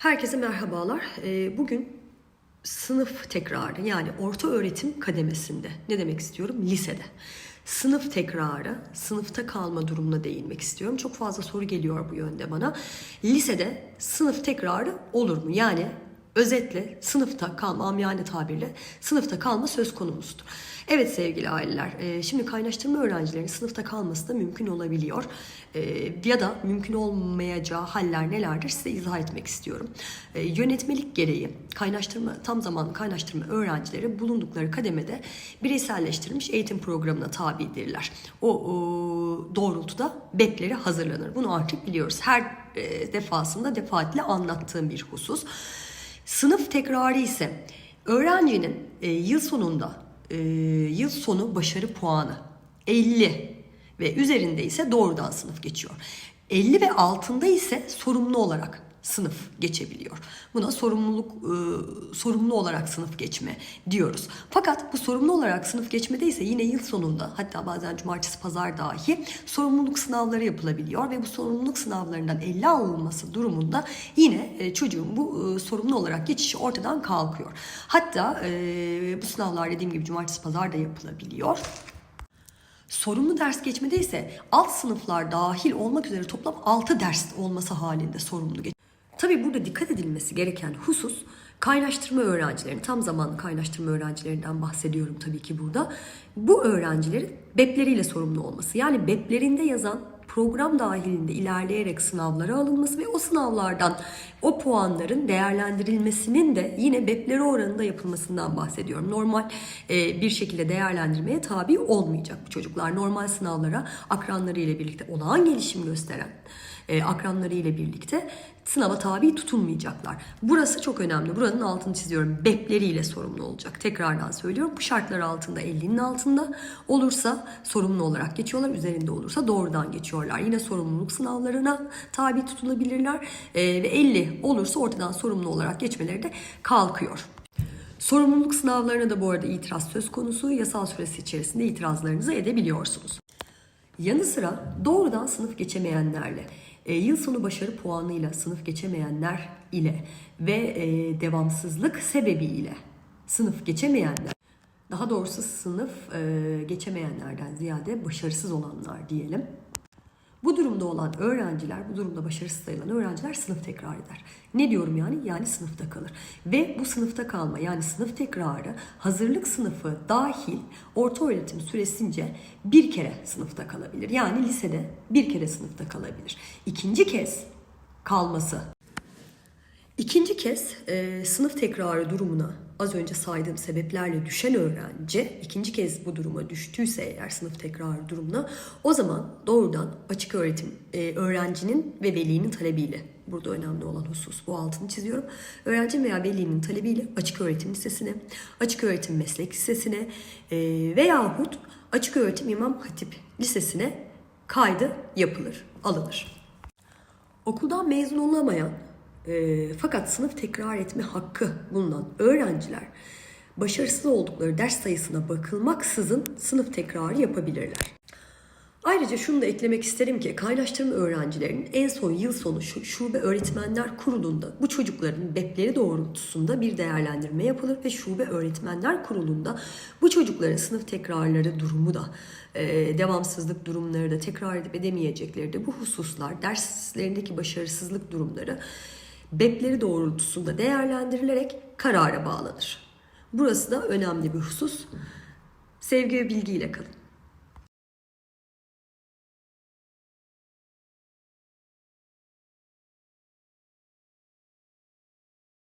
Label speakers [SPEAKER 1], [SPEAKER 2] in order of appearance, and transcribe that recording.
[SPEAKER 1] Herkese merhabalar. Ee, Bugün sınıf tekrarı yani orta öğretim kademesinde ne demek istiyorum? Lisede. Sınıf tekrarı, sınıfta kalma durumuna değinmek istiyorum. Çok fazla soru geliyor bu yönde bana. Lisede sınıf tekrarı olur mu? Yani özetle sınıfta kalma, amiyane tabirle sınıfta kalma söz konumuzdur. Evet sevgili aileler, e, şimdi kaynaştırma öğrencilerinin sınıfta kalması da mümkün olabiliyor. E, Ya da mümkün olmayacağı haller nelerdir size izah etmek istiyorum. E, Yönetmelik gereği kaynaştırma, tam zamanlı kaynaştırma öğrencileri bulundukları kademede bireyselleştirilmiş eğitim programına tabidirler. O, o doğrultuda BEP'leri hazırlanır. Bunu artık biliyoruz. Her defasında defaatle anlattığım bir husus. Sınıf tekrarı ise öğrencinin e, yıl sonunda e, yıl sonu başarı puanı 50 ve üzerinde ise doğrudan sınıf geçiyor. 50 ve altında ise sorumlu olarak sınıf geçebiliyor. Buna sorumluluk e, sorumlu olarak sınıf geçme diyoruz. Fakat bu sorumlu olarak sınıf geçmede ise yine yıl sonunda hatta bazen cumartesi pazar dahi sorumluluk sınavları yapılabiliyor ve bu sorumluluk sınavlarından 50 alınması durumunda yine e, çocuğun bu e, sorumlu olarak geçişi ortadan kalkıyor. Hatta e, bu sınavlar dediğim gibi cumartesi pazar da yapılabiliyor. Sorumlu ders geçmede ise alt sınıflar dahil olmak üzere toplam 6 ders olması halinde sorumlu geç. Tabii burada dikkat edilmesi gereken husus kaynaştırma öğrencilerini, tam zamanlı kaynaştırma öğrencilerinden bahsediyorum tabii ki burada. Bu öğrencilerin BEP'leriyle sorumlu olması. Yani BEP'lerinde yazan program dahilinde ilerleyerek sınavlara alınması ve o sınavlardan o puanların değerlendirilmesinin de yine BEP'leri oranında yapılmasından bahsediyorum. Normal e, bir şekilde değerlendirmeye tabi olmayacak bu çocuklar. Normal sınavlara akranları ile birlikte olağan gelişim gösteren e, akranları ile birlikte sınava tabi tutulmayacaklar. Burası çok önemli. Buranın altını çiziyorum. BEP'leriyle sorumlu olacak. Tekrardan söylüyorum. Bu şartlar altında 50'nin altında olursa sorumlu olarak geçiyorlar. Üzerinde olursa doğrudan geçiyorlar. Yine sorumluluk sınavlarına tabi tutulabilirler. E, ve 50 olursa ortadan sorumlu olarak geçmeleri de kalkıyor. Sorumluluk sınavlarına da bu arada itiraz söz konusu. Yasal süresi içerisinde itirazlarınızı edebiliyorsunuz. Yanı sıra doğrudan sınıf geçemeyenlerle, e, yıl sonu başarı puanıyla sınıf geçemeyenler ile ve e, devamsızlık sebebiyle sınıf geçemeyenler, daha doğrusu sınıf e, geçemeyenlerden ziyade başarısız olanlar diyelim. Bu durumda olan öğrenciler, bu durumda başarısız sayılan öğrenciler sınıf tekrar eder. Ne diyorum yani? Yani sınıfta kalır. Ve bu sınıfta kalma yani sınıf tekrarı hazırlık sınıfı dahil orta öğretim süresince bir kere sınıfta kalabilir. Yani lisede bir kere sınıfta kalabilir. İkinci kez kalması İkinci kez e, sınıf tekrarı durumuna az önce saydığım sebeplerle düşen öğrenci ikinci kez bu duruma düştüyse eğer sınıf tekrarı durumuna o zaman doğrudan açık öğretim e, öğrencinin ve velinin talebiyle burada önemli olan husus bu altını çiziyorum. Öğrenci veya velinin talebiyle açık öğretim lisesine, açık öğretim meslek lisesine e, veyahut açık öğretim İmam Hatip lisesine kaydı yapılır, alınır. Okuldan mezun olamayan e, fakat sınıf tekrar etme hakkı bulunan öğrenciler başarısız oldukları ders sayısına bakılmaksızın sınıf tekrarı yapabilirler. Ayrıca şunu da eklemek isterim ki kaynaştırma öğrencilerinin en son yıl sonu şu şube öğretmenler kurulunda bu çocukların BEP'leri doğrultusunda bir değerlendirme yapılır ve şube öğretmenler kurulunda bu çocukların sınıf tekrarları durumu da e, devamsızlık durumları da tekrar edip edemeyecekleri de bu hususlar derslerindeki başarısızlık durumları BEP'leri doğrultusunda değerlendirilerek karara bağlanır. Burası da önemli bir husus. Sevgi ve bilgiyle kalın.